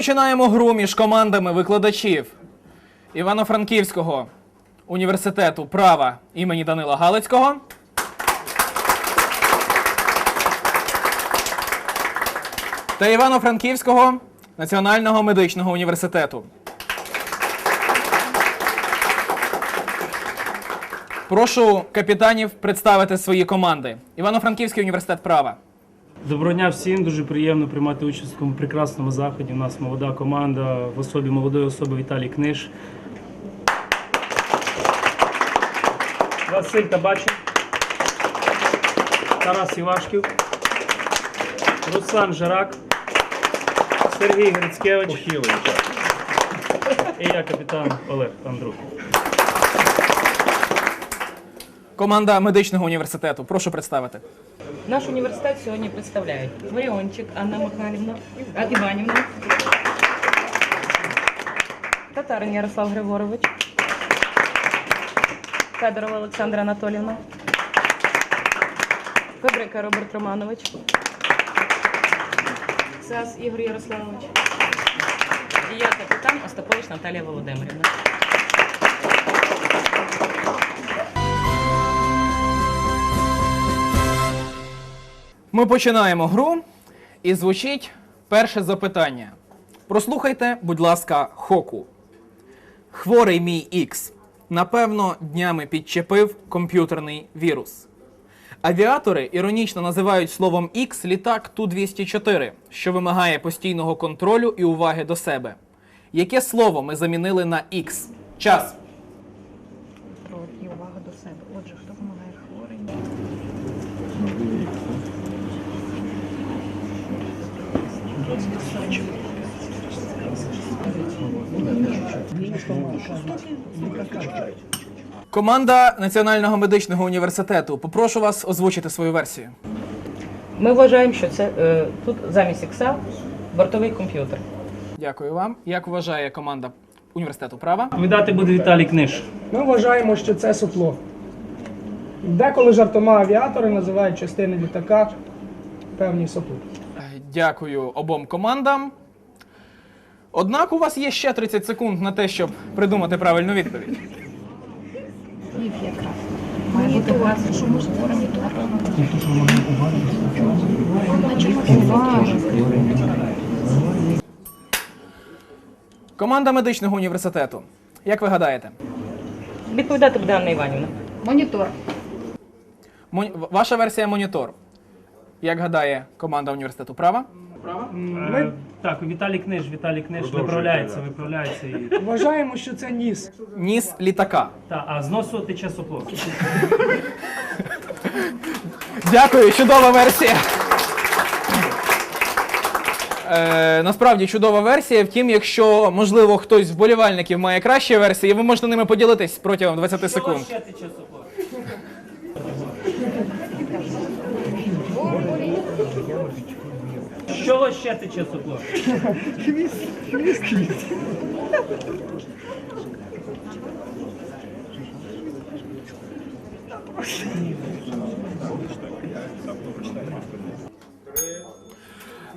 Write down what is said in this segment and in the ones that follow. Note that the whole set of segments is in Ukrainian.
Починаємо гру між командами викладачів Івано-Франківського університету права імені Данила Галицького. Та Івано-Франківського національного медичного університету. Прошу капітанів представити свої команди. Івано-Франківський університет права. Доброго дня всім. Дуже приємно приймати участь в такому прекрасному заході. У нас молода команда в особі молодої особи Віталій Книж. Василь Табачин. Тарас Івашків. Руслан Жарак. Сергій Грицькевич. І я капітан Олег Андрук. Команда медичного університету. Прошу представити. Наш університет сьогодні представляють Ларіончик Анна Михайлівна, Іванівна, Татарин Ярослав Григорович, Федорова Олександра Анатолівна, Фабрика Роберт Романович, Сас Ігор Ярославович. І я капітан Остапович Наталія Володимирівна. Ми починаємо гру і звучить перше запитання. Прослухайте, будь ласка, хоку. Хворий мій Ікс. Напевно, днями підчепив комп'ютерний вірус. Авіатори іронічно називають словом X літак Ту-204, що вимагає постійного контролю і уваги до себе. Яке слово ми замінили на X? Час. контроль і увага до себе. Отже, хто допомагає хворим? Команда Національного медичного університету. Попрошу вас озвучити свою версію. Ми вважаємо, що це е, тут замість ікса бортовий комп'ютер. Дякую вам. Як вважає команда університету права? Відповідати буде Віталій Книж. Ми вважаємо, що це сопло. Деколи жартома авіатори називають частини літака певні сопло. Дякую обом командам. Однак у вас є ще 30 секунд на те, щоб придумати правильну відповідь. Якраз. Має бути що. Команда медичного університету. Як ви гадаєте? Відповідати буде Анна Іванівна. Монітор. Мон- Ваша версія монітор. Як гадає команда університету права? Е, Так, Віталій Книж, Віталій Книж виправляється, виправляється і. Вважаємо, що це ніс. Ніс літака. Та, а з носу тече сопло. Дякую, чудова версія. Е, насправді чудова версія. Втім, якщо можливо хтось з вболівальників має кращі версії, ви можете ними поділитись протягом 20 секунд. Ще тече сопло. Що ще тече сопло?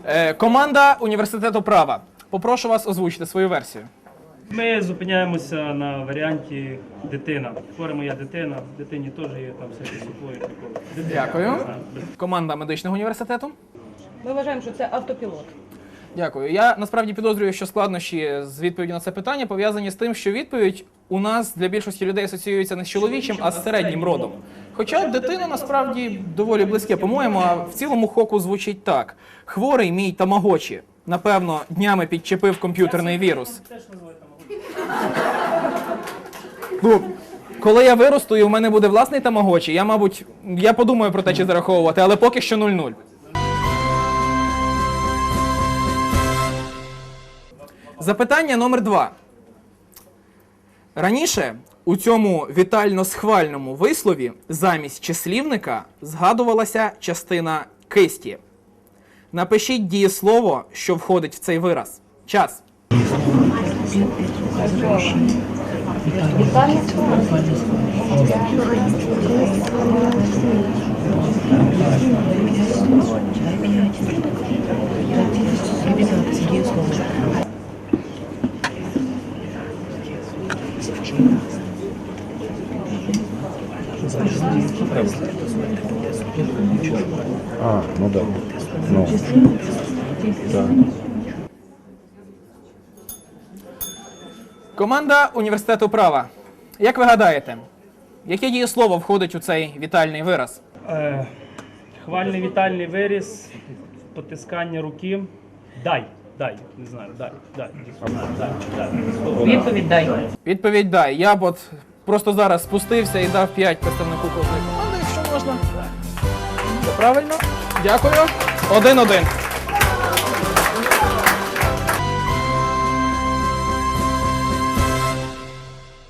Е, команда університету права. Попрошу вас озвучити свою версію. Ми зупиняємося на варіанті дитина. Хвора моя дитина, дитині теж є там всякі сопло і. Дитина. Дякую. Команда медичного університету. Ми вважаємо, що це автопілот. Дякую. Я насправді підозрюю, що складнощі з відповіді на це питання пов'язані з тим, що відповідь у нас для більшості людей асоціюється не з чоловічим, а з середнім родом. Хоча дитина насправді доволі близьке, по-моєму, а в цілому хоку звучить так: хворий мій тамагочі. Напевно, днями підчепив комп'ютерний вірус. Ну, коли я виросту і у мене буде власний тамагочі, я, мабуть, я подумаю про те, чи зараховувати, але поки що 0-0. Запитання номер два. Раніше у цьому вітально-схвальному вислові замість числівника згадувалася частина кисті. Напишіть дієслово, що входить в цей вираз. Час. А, ну да. Ну. Да. Команда університету права. Як ви гадаєте, яке дієслово входить у цей вітальний вираз? Е, хвальний вітальний виріс, потискання руки. Дай дай, не знаю, дай, дай. дай, дай. Відповідь дай. Відповідь дай. Я б от просто зараз спустився і дав 5 представнику кожної команди, якщо можна. Це правильно. Дякую. Один-один.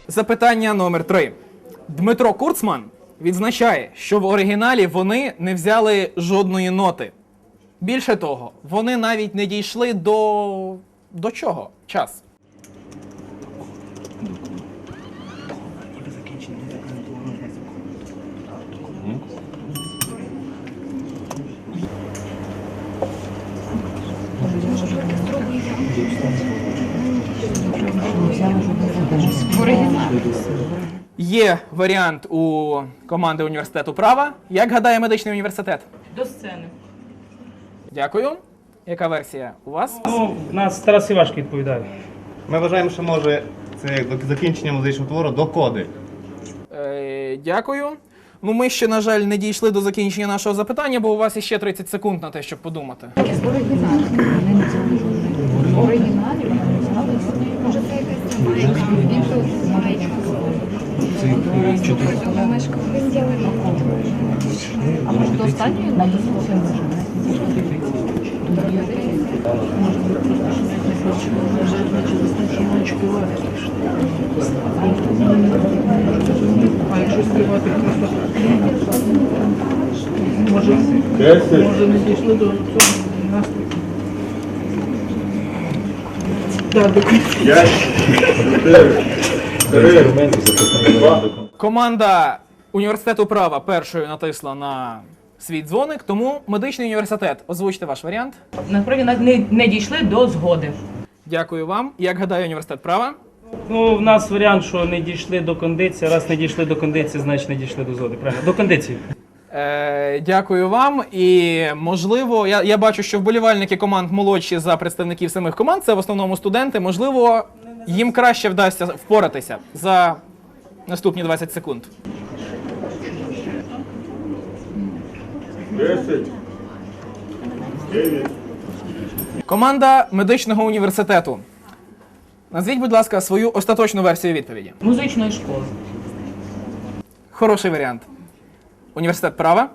Запитання номер 3 Дмитро Курцман відзначає, що в оригіналі вони не взяли жодної ноти. Більше того, вони навіть не дійшли до. до чого? Час. Є варіант у команди університету права. Як гадає медичний університет? До сцени. Дякую. Яка версія у вас? Ну, у нас Тарас Івашко відповідає. Ми вважаємо, що може це як до закінчення музичного твору до коди. Е, дякую. Ну, ми ще, на жаль, не дійшли до закінчення нашого запитання, бо у вас іще 30 секунд на те, щоб подумати. В оригіналі. В не. Може, це якась маєчка. Він тут маєчка. Мишка. А може до останньої Може, може не дійшли до цього настрою. Команда університету права першою натисла на свій дзвоник, тому медичний університет. Озвучте ваш варіант. Насправді навіть не, не дійшли до згоди. Дякую вам. Як гадає університет права? Ну, в нас варіант, що не дійшли до кондиції. Раз не дійшли до кондиції, значить не дійшли до зоди. Правильно? До кондиції. Е, дякую вам. І можливо, я, я бачу, що вболівальники команд молодші за представників самих команд, це в основному студенти. Можливо, їм краще вдасться впоратися за наступні 20 секунд. Команда медичного університету. Назвіть, будь ласка, свою остаточну версію відповіді. Музичної школи. Хороший варіант. Університет права.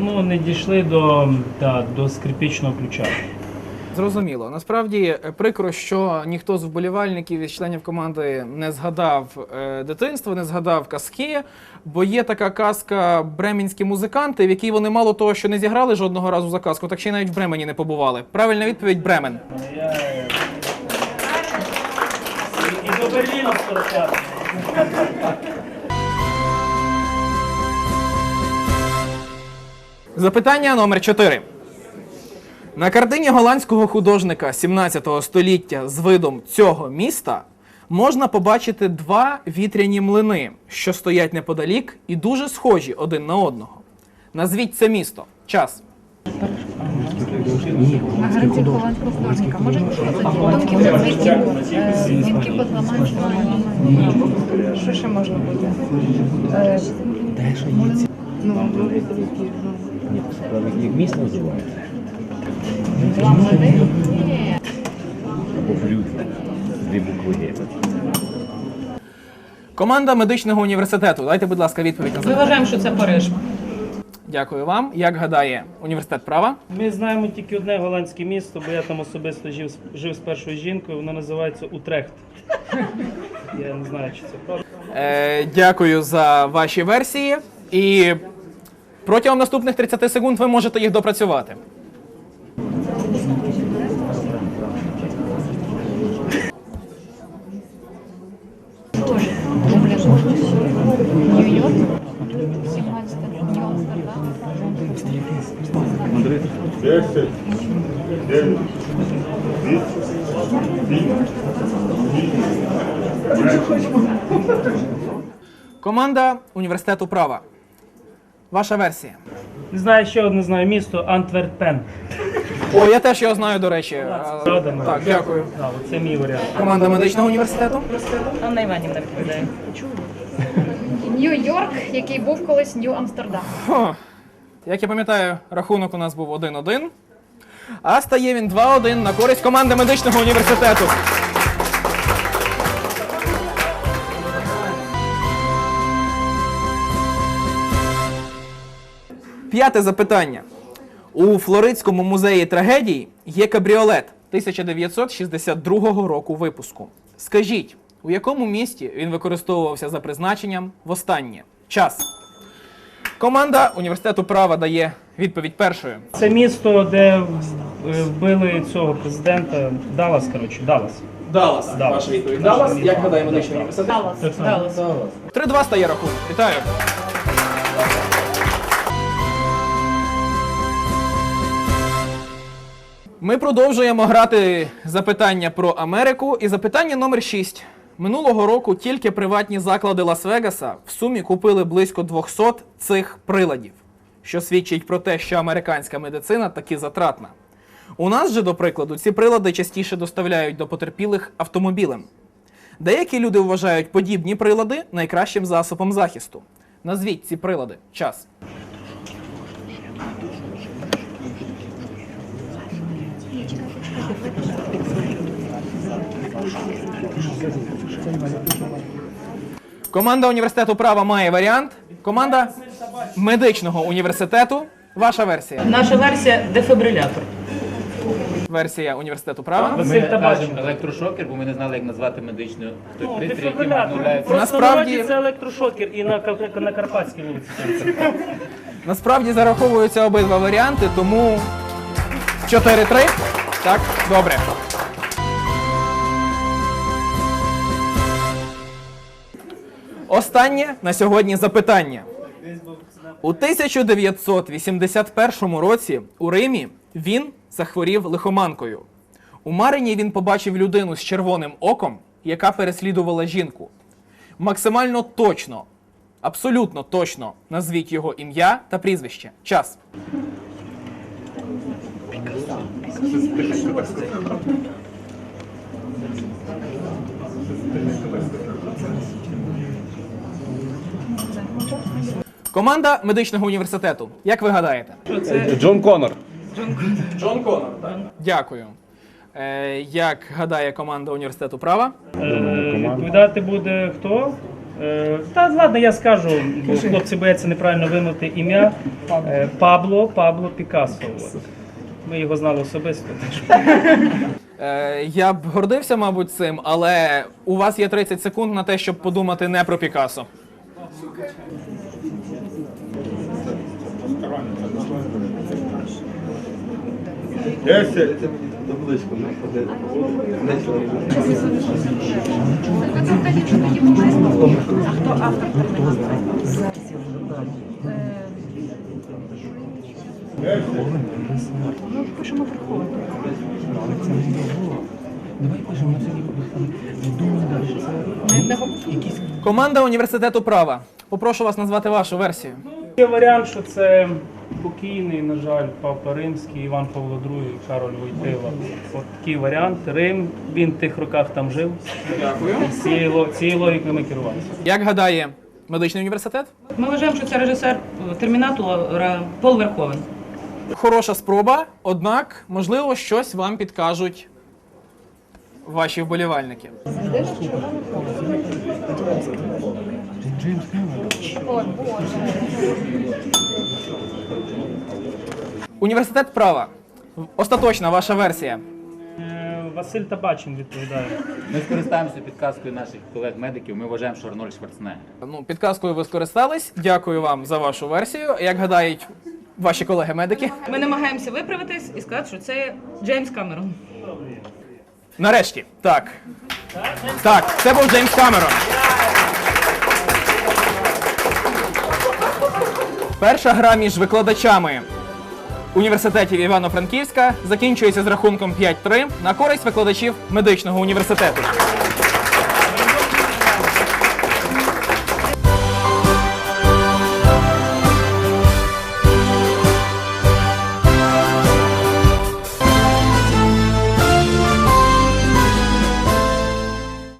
Ну, не дійшли до, та, до скрипічного ключа. Зрозуміло. Насправді е, прикро, що ніхто з вболівальників із членів команди не згадав е, дитинство, не згадав казки. Бо є така казка Бременські музиканти, в якій вони мало того, що не зіграли жодного разу за казку, так ще й навіть в Бремені не побували. Правильна відповідь Бремен. І до Берліна 45. Запитання номер 4. На картині голландського художника 17 століття з видом цього міста можна побачити два вітряні млини, що стоять неподалік і дуже схожі один на одного. Назвіть це місто. Час. На границі голландського художника. Може, думки про звідки, звідки базламанські Що ще можна бути? Е, Ну, Як місто називається? Дві букви. Команда медичного університету. Дайте, будь ласка, відповідь на Ми запитання. вважаємо, що це Париж. Дякую вам. Як гадає університет права? Ми знаємо тільки одне голландське місто, бо я там особисто жив, з- жив з першою жінкою, воно називається Утрехт. Я не знаю, чи це правда. Е, дякую за ваші версії. І протягом наступних 30 секунд ви можете їх допрацювати. Команда університету права. Ваша версія. Не знаю, ще одне знаю місто Антверпен. О, я теж його знаю, до речі. А? Так, дякую. Це мій варіант. Команда медичного університету. Анна Іванівна відповідає. Нью-Йорк, який був колись Нью-Амстердам. Як я пам'ятаю, рахунок у нас був 1-1. А стає він 2-1 на користь команди медичного університету. П'яте запитання. У Флоридському музеї трагедій є кабріолет 1962 року випуску. Скажіть, у якому місті він використовувався за призначенням востаннє? Час. Команда університету права дає відповідь першою. Це місто, де е, вбили цього президента Даллас, коротше, Даллас. Даллас. Даллас. Ваша відповідь. Даллас. Як гадає медичний університет? Даллас. Даллас. 3-2 стає рахунок. Вітаю. Ми продовжуємо грати запитання про Америку. І запитання номер 6. Минулого року тільки приватні заклади Лас-Вегаса в сумі купили близько 200 цих приладів, що свідчить про те, що американська медицина таки затратна. У нас же, до прикладу, ці прилади частіше доставляють до потерпілих автомобілем. Деякі люди вважають подібні прилади найкращим засобом захисту. Назвіть ці прилади. Час. Команда університету права має варіант. Команда медичного університету. Ваша версія. Наша версія дефібрилятор. Версія університету права. Ми кажемо електрошокер, бо ми не знали, як назвати медичну той Ну, пристрій, який дефібрилятор. відмовляється. Насправді- це електрошокер і на, на Карпатській вулиці. Насправді зараховуються обидва варіанти, тому 4-3. Так, добре. Останнє на сьогодні запитання. У 1981 році у Римі він захворів лихоманкою. У Марині він побачив людину з червоним оком, яка переслідувала жінку. Максимально точно, абсолютно точно назвіть його ім'я та прізвище. Час. Команда медичного університету. Як ви гадаєте? Джон Коннор. Джон Коннор, так? Дякую. Е, як гадає команда університету права? Е, Відповідати буде хто? Е, Та ладно, я скажу, бо хлопці бояться неправильно вимовити ім'я. Е, Пабло, Пабло Пікассо. Ми його знали особисто. Е, я б гордився, мабуть, цим, але у вас є 30 секунд на те, щоб подумати не про Десять. Табличку не ходить. А хто автор? Ми пишемо приховати. Пікассо. Команда університету права. Попрошу вас назвати вашу версію. Є варіант, що це покійний, на жаль, папа Римський, Іван Павло II, Кароль Войтила. От такий варіант. Рим, він в тих роках там жив. Дякую. Цією, ло- цією логікою ми керувалися. Як гадає медичний університет? Ми вважаємо, що це режисер е, термінатора Пол Верховен. Хороша спроба, однак, можливо, щось вам підкажуть ваші вболівальники. Університет права. Остаточна ваша версія. Е, Василь Табачин відповідає. Ми скористаємося підказкою наших колег-медиків. Ми вважаємо, що Арнольд Шварценеггер. Ну, підказкою ви скористались. Дякую вам за вашу версію. Як гадають ваші колеги-медики? Ми намагаємося виправитись і сказати, що це Джеймс Камерон. Нарешті, так. Так, це був Джеймс Камерон. Перша гра між викладачами університетів Івано-Франківська закінчується з рахунком 5-3 на користь викладачів медичного університету.